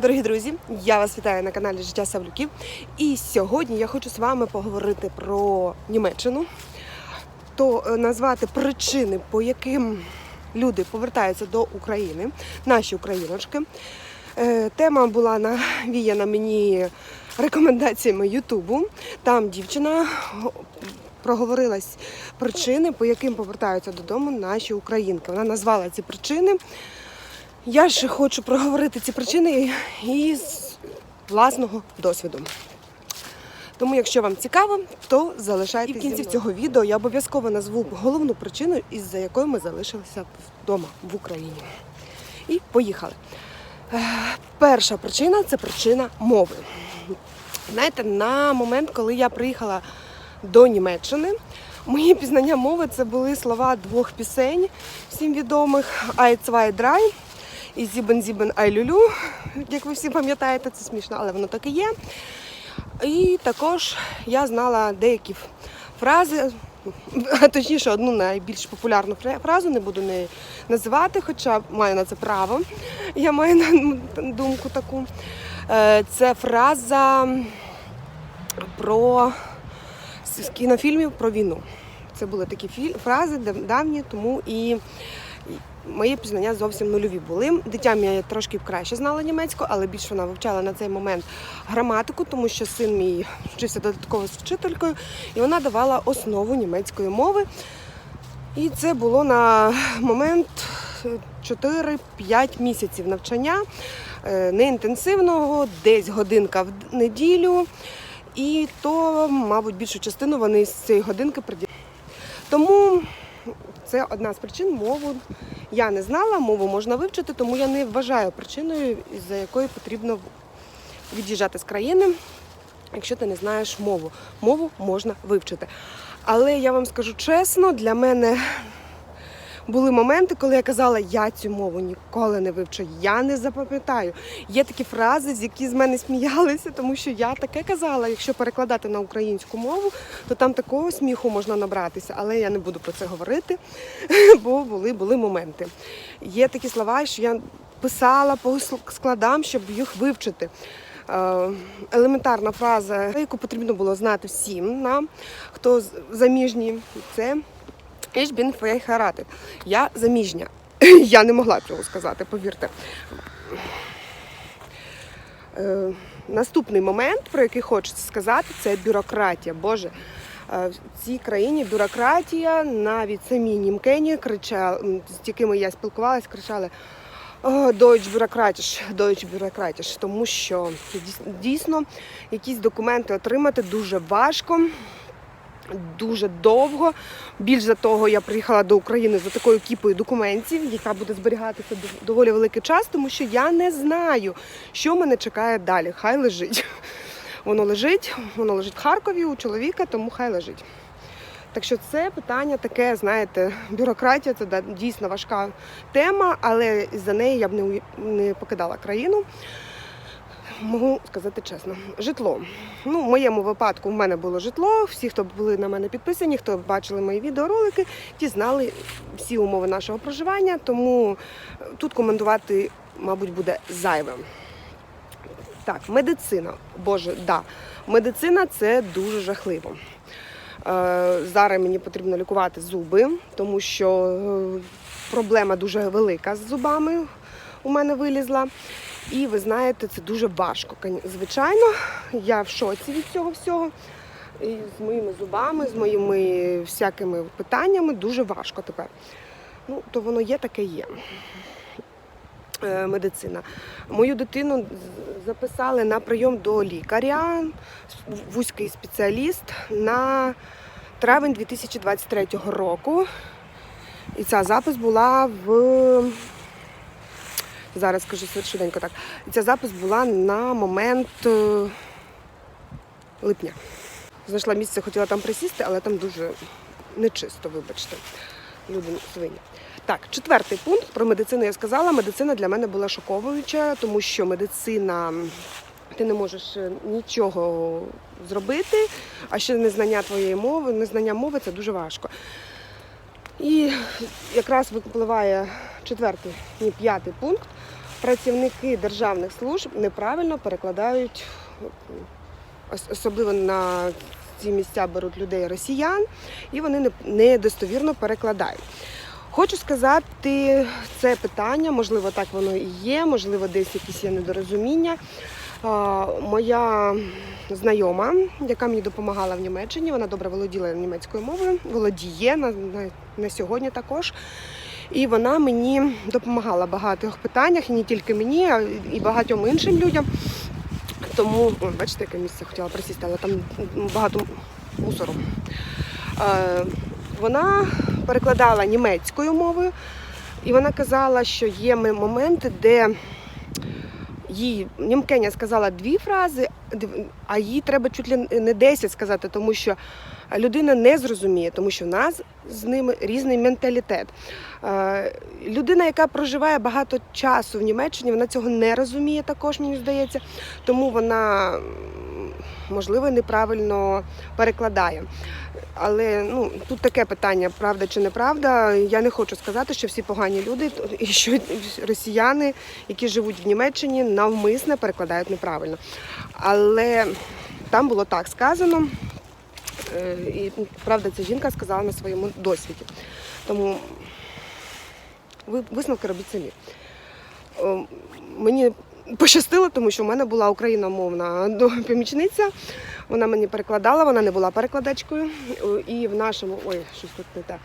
Дорогі друзі, я вас вітаю на каналі Життя Савлюків. І сьогодні я хочу з вами поговорити про Німеччину, то е, назвати причини, по яким люди повертаються до України, наші україночки. Е, Тема була навіяна мені рекомендаціями Ютубу. Там дівчина проговорилась причини, по яким повертаються додому наші українки. Вона назвала ці причини. Я ж хочу проговорити ці причини із власного досвіду. Тому, якщо вам цікаво, то залишайтеся. І в кінці цього відео я обов'язково назву головну причину, із-за якої ми залишилися вдома в Україні. І поїхали. Е, Перша причина це причина мови. Знаєте, на момент, коли я приїхала до Німеччини, мої пізнання мови це були слова двох пісень, всім відомих «Ай цвай драй» і «Зібен зібен ай люлю», як ви всі пам'ятаєте, це смішно, але воно так і є. І також я знала деякі фрази, точніше, одну найбільш популярну фразу, не буду не називати, хоча маю на це право. Я маю на думку таку. Е, Це фраза про з кінофільмів про війну. Це були такі фрази давні, тому і мої пізнання зовсім нульові були. Дитям я трошки краще знала німецьку, але більше вона вивчала на цей момент граматику, тому що син мій вчився додатково з вчителькою, і вона давала основу німецької мови. І це було на момент е, 4-5 місяців навчання е, неінтенсивного, десь годинка в неділю. І то, мабуть, більшу частину вони з цієї годинки приділяли. Тому це одна з причин мову я не знала, мову можна вивчити, тому я не вважаю причиною, за якою потрібно від'їжджати з країни, якщо ти не знаєш мову. Мову можна вивчити. Але я вам скажу чесно, для мене були моменти, коли я казала, я цю мову ніколи не вивчу, я не запам'ятаю. Є такі фрази, з які з мене сміялися, тому що я таке казала. Якщо перекладати на українську мову, то там такого сміху можна набратися, але я не буду про це говорити, бо були, були моменти. Є такі слова, що я писала по складам, щоб їх вивчити. Е, Елементарна фраза, яку потрібно було знати всім нам, хто заміжні, це Ich bin verheiratet. Я заміжня. Я не могла цього сказати, повірте. Е, наступний момент, про який хочеться сказати, це бюрократія. Боже, е, в цій країні бюрократія, навіть самі німкені кричали, з якими я спілкувалася, кричали. «О, Deutsch бюрократіш, Deutsch бюрократіш, тому що дійс- дійсно якісь документи отримати дуже важко, дуже довго. Більш за того, я приїхала до України за такою кіпою документів, яка буде зберігатися доволі великий час, тому що я не знаю, що мене чекає далі. Хай лежить. Воно лежить, воно лежить в Харкові у чоловіка, тому хай лежить. Так що це питання таке, знаєте, бюрократія це дійсно важка тема, але за неї я б не покидала країну. Можу сказати чесно, житло. Ну, в моєму випадку в мене було житло. Всі, хто були на мене підписані, хто бачили мої відеоролики, ті знали всі умови нашого проживання, тому е, тут коментувати, мабуть, буде зайвим. Так, медицина. Боже, да. Медицина це дуже жахливо. Е, зараз мені потрібно лікувати зуби, тому що е, проблема дуже велика з зубами у мене вилізла. І ви знаєте, це дуже важко. Звичайно, я в шоці від цього всього. І з моїми зубами, з моїми всякими питаннями дуже важко тепер. Ну, то воно є, таке є. Е, Медицина. Мою дитину записали на прийом до лікаря, вузький спеціаліст на травень 2023 року. І ця запис була в зараз скажу швиденько так. Ця запис була на момент е, липня. Знайшла місце, хотіла там присісти, але там дуже нечисто, вибачте. Люди свині. Так, четвертий пункт про медицину я сказала. Медицина для мене була шоковуюча, тому що медицина. Ти не можеш е, нічого зробити, а ще незнання твоєї мови, незнання мови це дуже важко. І якраз випливає четвертий, ні, п'ятий пункт працівники державних служб неправильно перекладають, особливо на ці місця беруть людей росіян, і вони недостовірно перекладають. Хочу сказати це питання, можливо, так воно і є, можливо, десь якісь є недорозуміння. Моя знайома, яка мені допомагала в Німеччині, вона добре володіла німецькою мовою, володіє на, на, на сьогодні також. І вона мені допомагала в багатьох питаннях, і не тільки мені, а і багатьом іншим людям. Тому, бачите, яке місце хотіла присісти, але там багато мусору. Е, вона перекладала німецькою мовою, і вона казала, що є моменти, де їй німкеня сказала дві фрази, а їй треба чуть ли не 10 сказати, тому що людина не зрозуміє, тому що в нас з ними різний менталітет. Е, Людина, яка проживає багато часу в Німеччині, вона цього не розуміє також, мені здається, тому вона можливо неправильно перекладає. Але ну тут таке питання, правда чи неправда. Я не хочу сказати, що всі погані люди і що росіяни, які живуть в Німеччині, навмисне перекладають неправильно. Але там було так сказано. Е, І правда, ця жінка сказала на своєму досвіді. Тому ви висновки робіть самі. Мені пощастило, тому що в мене була україномовна помічниця. Вона мені перекладала, вона не була перекладачкою. І в нашому, ой, щось тут не те.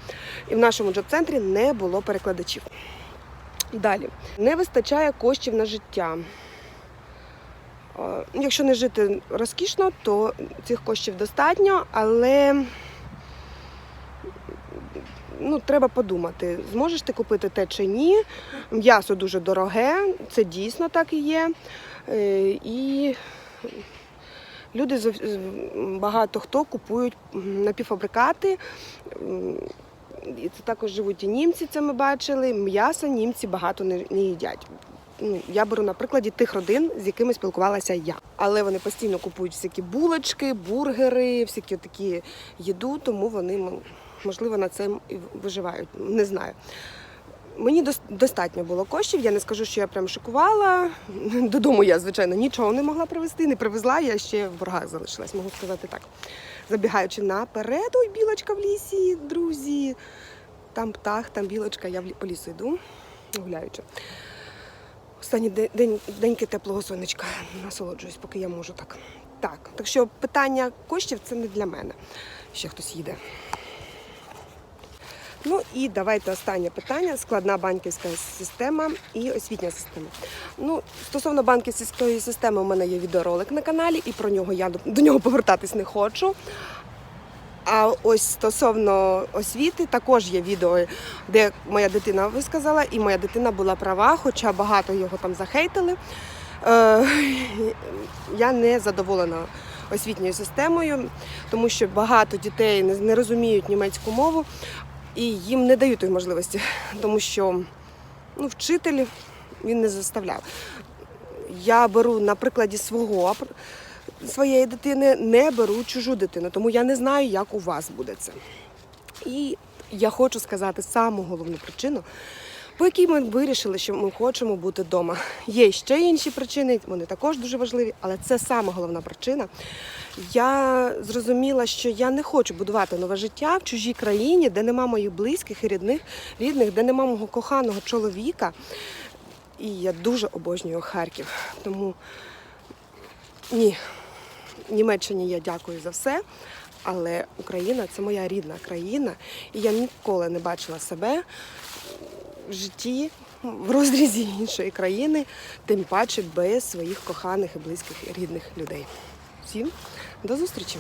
І в нашому джоб-центрі не було перекладачів. Далі не вистачає коштів на життя. Е, Якщо не жити розкішно, то цих коштів достатньо, але ну, треба подумати, зможеш ти купити те чи ні. М'ясо дуже дороге, це дійсно так і є. Е, І люди багато хто купують напівфабрикати. І це також живуть і німці, це ми бачили. М'яса німці багато не, їдять. Ну, я беру на прикладі тих родин, з якими спілкувалася я. Але вони постійно купують всякі булочки, бургери, всякі такі їду, тому вони можливо на це і виживають. Не знаю. Мені достатньо було коштів. Я не скажу, що я прям шокувала. Додому я, звичайно, нічого не могла привезти, не привезла. Я ще в боргах залишилась, можу сказати так. Забігаючи наперед, ой, білочка в лісі, друзі. Там птах, там білочка, я по лісу йду, гуляючи. Останні день, деньки теплого сонечка. Насолоджуюсь, поки я можу так. Так, так що питання коштів це не для мене. Ще хтось їде. Ну і давайте останнє питання: складна банківська система і освітня система. Ну, стосовно банківської системи, у мене є відеоролик на каналі, і про нього я до, нього повертатись не хочу. А ось стосовно освіти, також є відео, де моя дитина висказала, і моя дитина була права, хоча багато його там захейтили. Е, я не задоволена освітньою системою, тому що багато дітей не розуміють німецьку мову і їм не дають тої можливості, тому що ну, вчитель він не заставляв. Я беру на прикладі свого своєї дитини, не беру чужу дитину, тому я не знаю, як у вас буде це. І я хочу сказати саму головну причину, по якій ми вирішили, що ми хочемо бути вдома. Є ще інші причини, вони також дуже важливі, але це саме головна причина. Я зрозуміла, що я не хочу будувати нове життя в чужій країні, де нема моїх близьких і рідних, рідних, де нема мого коханого чоловіка. І я дуже обожнюю Харків. Тому ні, Німеччині я дякую за все. Але Україна це моя рідна країна, і я ніколи не бачила себе в житті в розрізі іншої країни, тим паче без своїх коханих і близьких і рідних людей. Всім до зустрічі!